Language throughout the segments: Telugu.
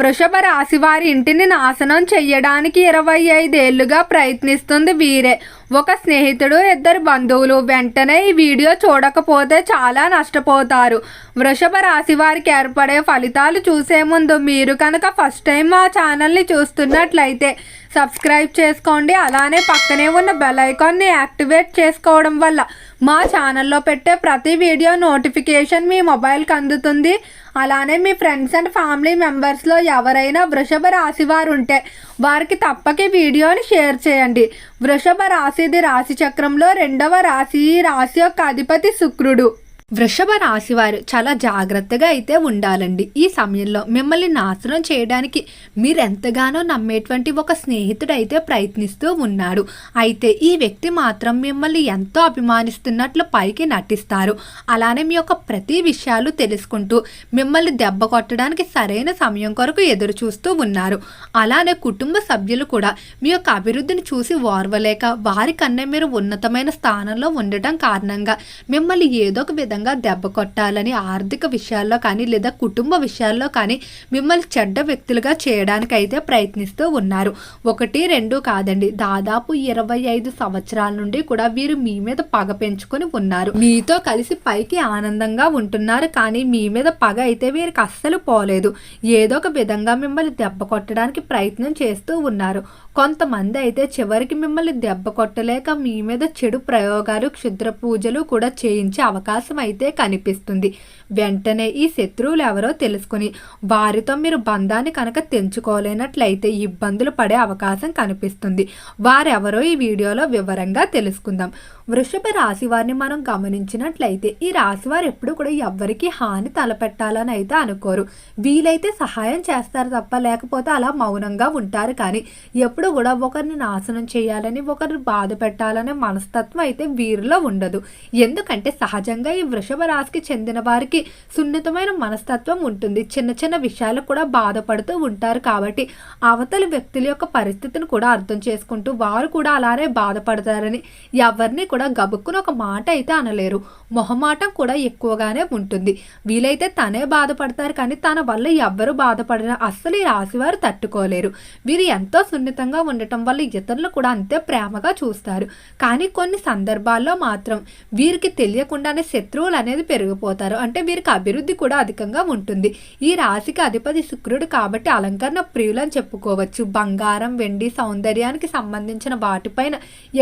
వృషభ రాశి వారి ఇంటిని నాశనం చెయ్యడానికి ఇరవై ఐదేళ్ళుగా ప్రయత్నిస్తుంది వీరే. ఒక స్నేహితుడు ఇద్దరు బంధువులు వెంటనే ఈ వీడియో చూడకపోతే చాలా నష్టపోతారు. వృషభ రాశి వారికి ఏర్పడే ఫలితాలు చూసే ముందు మీరు కనుక ఫస్ట్ టైం మా ఛానల్ని చూస్తున్నట్లయితే సబ్స్క్రైబ్ చేసుకోండి. అలానే పక్కనే ఉన్న బెల్ ఐకాన్ని యాక్టివేట్ చేసుకోవడం వల్ల మా ఛానల్లో పెట్టే ప్రతి వీడియో నోటిఫికేషన్ మీ మొబైల్కి అందుతుంది. అలానే మీ ఫ్రెండ్స్ అండ్ ఫ్యామిలీ మెంబర్స్లో ఎవరైనా వృషభ రాశి వారు ఉంటే వారికి తప్పక వీడియోని షేర్ చేయండి. వృషభ రాశిది రాశి చక్రంలో రెండవ రాశి ఈ రాశి యొక్క అధిపతి శుక్రుడు. వృషభ రాశి వారు చాలా జాగ్రత్తగా అయితే ఉండాలండి. ఈ సమయంలో మిమ్మల్ని నాశనం చేయడానికి మీరు ఎంతగానో నమ్మేటువంటి ఒక స్నేహితుడు అయితే ప్రయత్నిస్తూ ఉన్నాడు. అయితే ఈ వ్యక్తి మాత్రం మిమ్మల్ని ఎంతో అభిమానిస్తున్నట్లు పైకి నటిస్తారు. అలానే మీ యొక్క ప్రతి విషయాలు తెలుసుకుంటూ మిమ్మల్ని దెబ్బ కొట్టడానికి సరైన సమయం కొరకు ఎదురు చూస్తూ ఉన్నారు. అలానే కుటుంబ సభ్యులు కూడా మీ యొక్క అభివృద్ధిని చూసి ఓర్వలేక వారికన్నా మీరు ఉన్నతమైన స్థానంలో ఉండటం కారణంగా మిమ్మల్ని ఏదో ఒక విధంగా దెబ్బ కొట్టాలని ఆర్థిక విషయాల్లో కానీ లేదా కుటుంబ విషయాల్లో కానీ మిమ్మల్ని చెడ్డ వ్యక్తులుగా చేయడానికి అయితే ప్రయత్నిస్తూ ఉన్నారు. ఒకటి రెండు కాదండి. దాదాపు ఇరవై ఐదు సంవత్సరాల నుండి కూడా వీరు మీ మీద పగ పెంచుకొని ఉన్నారు. మీతో కలిసి పైకి ఆనందంగా ఉంటున్నారు కానీ మీ మీద పగ అయితే వీరికి అస్సలు పోలేదు. ఏదో ఒక విధంగా మిమ్మల్ని దెబ్బ కొట్టడానికి ప్రయత్నం చేస్తూ ఉన్నారు. కొంతమంది అయితే చివరికి మిమ్మల్ని దెబ్బ కొట్టలేక మీ మీద చెడు ప్రయోగాలు క్షుద్ర పూజలు కూడా చేయించే అవకాశం అయితే కనిపిస్తుంది. వెంటనే ఈ శత్రువులు ఎవరో తెలుసుకుని వారితో మీరు బంధాన్ని కనుక తెంచుకోలేనట్లయితే ఇబ్బందులు పడే అవకాశం కనిపిస్తుంది. వారెవరో ఈ వీడియోలో వివరంగా తెలుసుకుందాం. వృషభ రాశి వారిని మనం గమనించినట్లయితే ఈ రాశి వారు ఎప్పుడు కూడా ఎవ్వరికి హాని తలపెట్టాలని అయితే అనుకోరు. వీలైతే సహాయం చేస్తారు తప్ప లేకపోతే అలా మౌనంగా ఉంటారు కానీ ఎప్పుడు కూడా ఒకరిని నాశనం చేయాలని ఒకరిని బాధ పెట్టాలనే మనస్తత్వం అయితే వీరిలో ఉండదు. ఎందుకంటే సహజంగా ఈ వృషభ రాశికి చెందిన వారికి సున్నితమైన మనస్తత్వం ఉంటుంది. చిన్న చిన్న విషయాలకు కూడా బాధపడుతూ ఉంటారు కాబట్టి అవతలి వ్యక్తుల యొక్క పరిస్థితిని కూడా అర్థం చేసుకుంటూ వారు కూడా అలానే బాధపడతారని ఎవరిని కూడా గబుక్కున ఒక మాట అయితే అనలేరు. మొహమాటం కూడా ఎక్కువగానే ఉంటుంది. వీలైతే తనే బాధపడతారు కానీ తన వల్ల ఎవ్వరు బాధపడినా అస్సలు ఈ రాశివారు తట్టుకోలేరు. వీరు ఎంతో సున్నితంగా ఉండటం వల్ల ఇతరులు కూడా అంతే ప్రేమగా చూస్తారు. కానీ కొన్ని సందర్భాల్లో మాత్రం వీరికి తెలియకుండానే శత్రువులు అనేది పెరిగిపోతారు. అంటే వీరికి అభివృద్ధి కూడా అధికంగా ఉంటుంది. ఈ రాశికి అధిపతి శుక్రుడు కాబట్టి అలంకరణ ప్రియులని చెప్పుకోవచ్చు. బంగారం వెండి సౌందర్యానికి సంబంధించిన వాటిపైన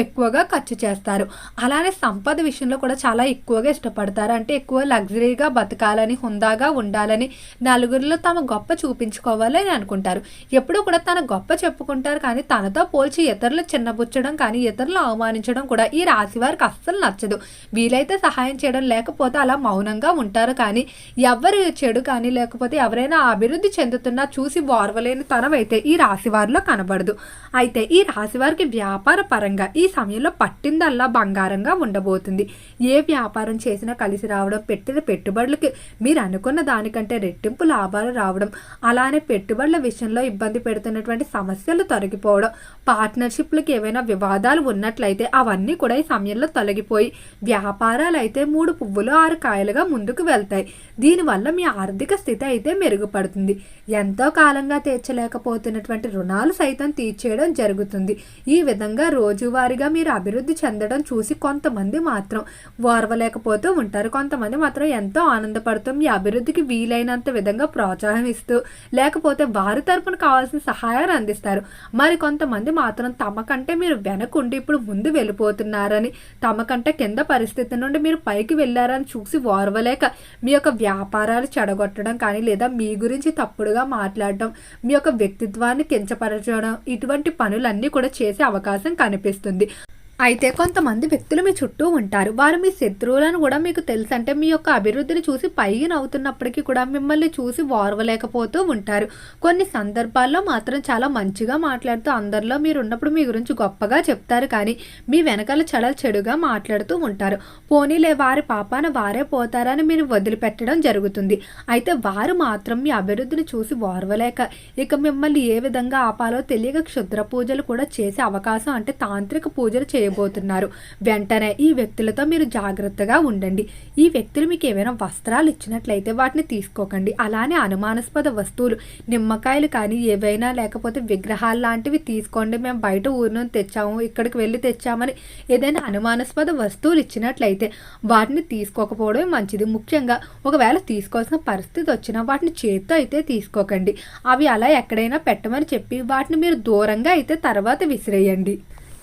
ఎక్కువగా ఖర్చు చేస్తారు. అలానే సంపద విషయంలో కూడా చాలా ఎక్కువగా ఇష్టపడతారు. అంటే ఎక్కువ లగ్జరీగా బతకాలని హుందాగా ఉండాలని నలుగురిలో తమ గొప్ప చూపించుకోవాలని అనుకుంటారు. ఎప్పుడూ కూడా తన గొప్ప చెప్పుకుంటారు కానీ తనతో పోల్చి ఇతరులు చిన్నబుచ్చడం కానీ ఇతరులు అవమానించడం కూడా ఈ రాశి వారికి అస్సలు నచ్చదు. వీలైతే సహాయం చేయడం లేకపోతే అలా మౌనంగా ఉంటారు కానీ ఎవరు చెడు కానీ లేకపోతే ఎవరైనా అభివృద్ధి చెందుతున్నా చూసి ఓర్వలేని తనం అయితే ఈ రాశి వారిలో కనబడదు. అయితే ఈ రాశి వారికి వ్యాపార పరంగా ఈ సమయంలో పట్టిందల్లా బంగారంగా ఉండబోతుంది. ఏ వ్యాపారం చేసినా కలిసి రావడం పెట్టిన పెట్టుబడులకి మీరు అనుకున్న దానికంటే రెట్టింపు లాభాలు రావడం అలానే పెట్టుబడుల విషయంలో ఇబ్బంది పెడుతున్నటువంటి సమస్యలు తొలగిపోవడం పార్ట్నర్షిప్లకు ఏవైనా వివాదాలు ఉన్నట్లయితే అవన్నీ కూడా ఈ సమయంలో తొలగిపోయి వ్యాపారాలు అయితే మూడు పువ్వులు ఆరు కాయలుగా ముందుకు వెళ్తాయి. దీనివల్ల మీ ఆర్థిక స్థితి అయితే మెరుగుపడుతుంది. ఎంతో కాలంగా తీర్చలేకపోతున్నటువంటి రుణాలు సైతం తీర్చేయడం జరుగుతుంది. ఈ విధంగా రోజువారీగా మీరు అభివృద్ధి చెందడం చూసి కొంతమంది మాత్రం ఓర్వలేకపోతూ ఉంటారు. కొంతమంది మాత్రం ఎంతో ఆనందపడుతూ మీ అభివృద్ధికి వీలైనంత విధంగా ప్రోత్సాహం ఇస్తూ లేకపోతే వారి తరపున కావాల్సిన సహాయాన్ని అందిస్తారు. మరి కొంతమంది మాత్రం తమకంటే మీరు వెనకుండి ఇప్పుడు ముందు వెళ్ళిపోతున్నారని తమకంటే కింద పరిస్థితి నుండి మీరు పైకి వెళ్ళారని చూసి ఓర్వలేక మీ యొక్క వ్యాపారాలు చెడగొట్టడం కానీ లేదా మీ గురించి తప్పుడుగా మాట్లాడటం మీ యొక్క వ్యక్తిత్వాన్ని కించపరచడం ఇటువంటి పనులన్నీ కూడా చేసే అవకాశం కనిపిస్తుంది. అయితే కొంతమంది వ్యక్తులు మీ చుట్టూ ఉంటారు. వారు మీ శత్రువులను కూడా మీకు తెలుసు. అంటే మీ యొక్క అభివృద్ధిని చూసి పైకి నవ్వుతున్నప్పటికీ కూడా మిమ్మల్ని చూసి ఓర్వలేకపోతూ ఉంటారు. కొన్ని సందర్భాల్లో మాత్రం చాలా మంచిగా మాట్లాడుతూ అందరిలో మీరు ఉన్నప్పుడు మీ గురించి గొప్పగా చెప్తారు. కానీ మీ వెనకాల చాలా చెడుగా మాట్లాడుతూ ఉంటారు. పోనీలే వారి పాపాన వారే పోతారని మీరు వదిలిపెట్టడం జరుగుతుంది. అయితే వారు మాత్రం మీ అభివృద్ధిని చూసి ఓర్వలేక ఇక మిమ్మల్ని ఏ విధంగా ఆపాలో తెలియక క్షుద్ర పూజలు కూడా చేసే అవకాశం అంటే తాంత్రిక పూజలు చేయ చేయబోతున్నారు. వెంటనే ఈ వ్యక్తులతో మీరు జాగ్రత్తగా ఉండండి. ఈ వ్యక్తులు మీకు ఏమైనా వస్త్రాలు ఇచ్చినట్లయితే వాటిని తీసుకోకండి. అలానే అనుమానాస్పద వస్తువులు నిమ్మకాయలు కానీ ఏవైనా లేకపోతే విగ్రహాలు లాంటివి తీసుకోండి. మేము బయట ఊరి నుంచి తెచ్చాము ఇక్కడికి వెళ్ళి తెచ్చామని ఏదైనా అనుమానాస్పద వస్తువులు ఇచ్చినట్లయితే వాటిని తీసుకోకపోవడమే మంచిది. ముఖ్యంగా ఒకవేళ తీసుకోవాల్సిన పరిస్థితి వచ్చినా వాటిని చేత్తో అయితే తీసుకోకండి. అవి అలా ఎక్కడైనా పెట్టమని చెప్పి వాటిని మీరు దూరంగా అయితే తర్వాత విసిరేయండి.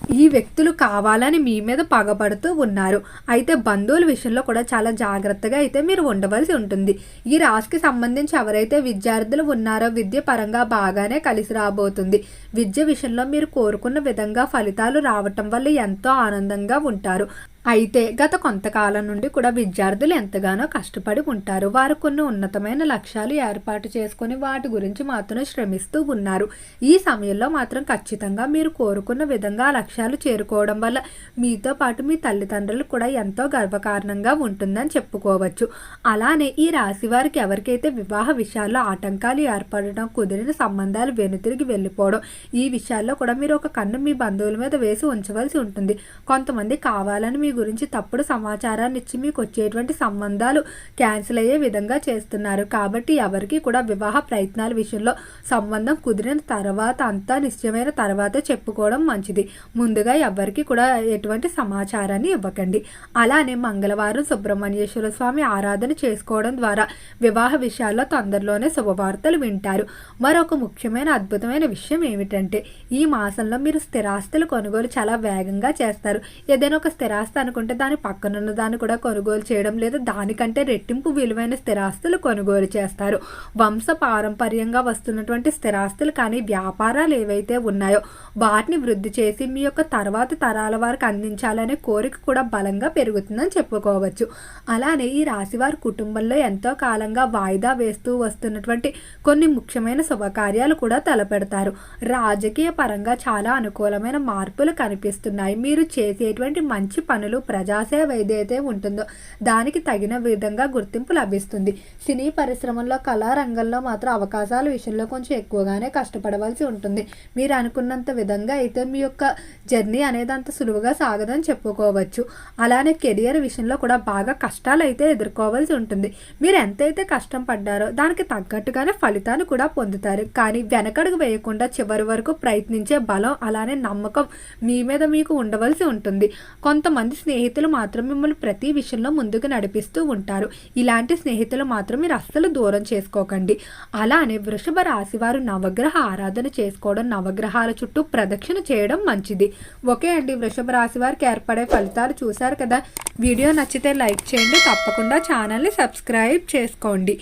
ఈ వ్యక్తులు కావాలని మీ మీద పగబడుతూ ఉన్నారు. అయితే బంధువుల విషయంలో కూడా చాలా జాగ్రత్తగా అయితే మీరు ఉండవలసి ఉంటుంది. ఈ రాశికి సంబంధించి ఎవరైతే విద్యార్థులు ఉన్నారో విద్య పరంగా బాగానే కలిసి రాబోతుంది. విద్య విషయంలో మీరు కోరుకున్న విధంగా ఫలితాలు రావటం వల్ల ఎంతో ఆనందంగా ఉంటారు. అయితే గత కొంతకాలం నుండి కూడా విద్యార్థులు ఎంతగానో కష్టపడి ఉంటారు. వారు కొన్ని ఉన్నతమైన లక్ష్యాలు ఏర్పాటు చేసుకుని వాటి గురించి మాత్రం శ్రమిస్తూ ఉన్నారు. ఈ సమయంలో మాత్రం ఖచ్చితంగా మీరు కోరుకున్న విధంగా లక్ష్యాలు చేరుకోవడం వల్ల మీతో పాటు మీ తల్లిదండ్రులు కూడా ఎంతో గర్వకారణంగా ఉంటుందని చెప్పుకోవచ్చు. అలానే ఈ రాశి వారికి ఎవరికైతే వివాహ విషయాల్లో ఆటంకాలు ఏర్పడడం కుదిరిన సంబంధాలు వెనుతిరిగి వెళ్ళిపోవడం ఈ విషయాల్లో కూడా మీరు ఒక కన్ను మీ బంధువుల మీద వేసి ఉంచవలసి ఉంటుంది. కొంతమంది కావాలని మీ గురించి తప్పుడు సమాచారాన్ని ఇచ్చి మీకు వచ్చేటువంటి సంబంధాలు క్యాన్సిల్ అయ్యే విధంగా చేస్తున్నారు. కాబట్టి ఎవరికి కూడా వివాహ ప్రయత్నాల విషయంలో సంబంధం కుదిరిన తర్వాత అంతా నిశ్చయమైన తర్వాత చెప్పుకోవడం మంచిది. ముందుగా ఎవరికి కూడా ఎటువంటి సమాచారాన్ని ఇవ్వకండి. అలానే మంగళవారం సుబ్రహ్మణ్యేశ్వర స్వామి ఆరాధన చేసుకోవడం ద్వారా వివాహ విషయాల్లో తొందరలోనే శుభవార్తలు వింటారు. మరొక ముఖ్యమైన అద్భుతమైన విషయం ఏమిటంటే ఈ మాసంలో మీరు స్థిరాస్తులు కొనుగోలు చాలా వేగంగా చేస్తారు. ఏదైనా ఒక స్థిరాస్తి అనుకుంటే దాని పక్కనున్న దాన్ని కూడా కొనుగోలు చేయడం లేదా. దానికంటే రెట్టింపు విలువైన స్థిరాస్తులు కొనుగోలు చేస్తారు. వంశ పారంపర్యంగా వస్తున్నటువంటి స్థిరాస్తులు కానీ వ్యాపారాలు ఏవైతే ఉన్నాయో వాటిని వృద్ధి చేసి మీ యొక్క తర్వాతి తరాల వారికి అందించాలనే కోరిక కూడా బలంగా పెరుగుతుందని చెప్పుకోవచ్చు. అలానే ఈ రాశివారి కుటుంబంలో ఎంతో కాలంగా వాయిదా వేస్తూ వస్తున్నటువంటి కొన్ని ముఖ్యమైన శుభకార్యాలు కూడా తలపెడతారు. రాజకీయ పరంగా చాలా అనుకూలమైన మార్పులు కనిపిస్తున్నాయి. మీరు చేసేటువంటి మంచి పనులు ప్రజాసేవ ఏదైతే ఉంటుందో దానికి తగిన విధంగా గుర్తింపు లభిస్తుంది. సినీ పరిశ్రమల్లో కళారంగంలో మాత్రం అవకాశాల విషయంలో కొంచెం ఎక్కువగానే కష్టపడవలసి ఉంటుంది. మీరు అనుకున్నంత విధంగా అయితే మీ యొక్క జర్నీ అనేది అంత సులువుగా సాగదని చెప్పుకోవచ్చు. అలానే కెరియర్ విషయంలో కూడా బాగా కష్టాలు అయితే ఎదుర్కోవాల్సి ఉంటుంది. మీరు ఎంతైతే కష్టం పడ్డారో దానికి తగ్గట్టుగానే ఫలితాన్ని కూడా పొందుతారు. కానీ వెనకడుగు వేయకుండా చివరి వరకు ప్రయత్నించే బలం అలానే నమ్మకం మీ మీద మీకు ఉండవలసి ఉంటుంది. కొంతమంది స్నేహితులు మాత్రం మిమ్మల్ని ప్రతి విషయంలో ముందుకు నడిపిస్తూ ఉంటారు. ఇలాంటి స్నేహితులు మాత్రం మీరు అస్సలు దూరం చేసుకోకండి. అలానే వృషభ రాశి వారు నవగ్రహ ఆరాధన చేసుకోవడం నవగ్రహాల చుట్టూ ప్రదక్షిణ చేయడం మంచిది. ఓకే అండి వృషభ రాశి వారికి ఏర్పడే ఫలితాలు చూశారు కదా? వీడియో నచ్చితే లైక్ చేయండి తప్పకుండా ఛానల్ని సబ్స్క్రైబ్ చేసుకోండి.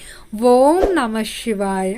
ఓం నమ శివాయ.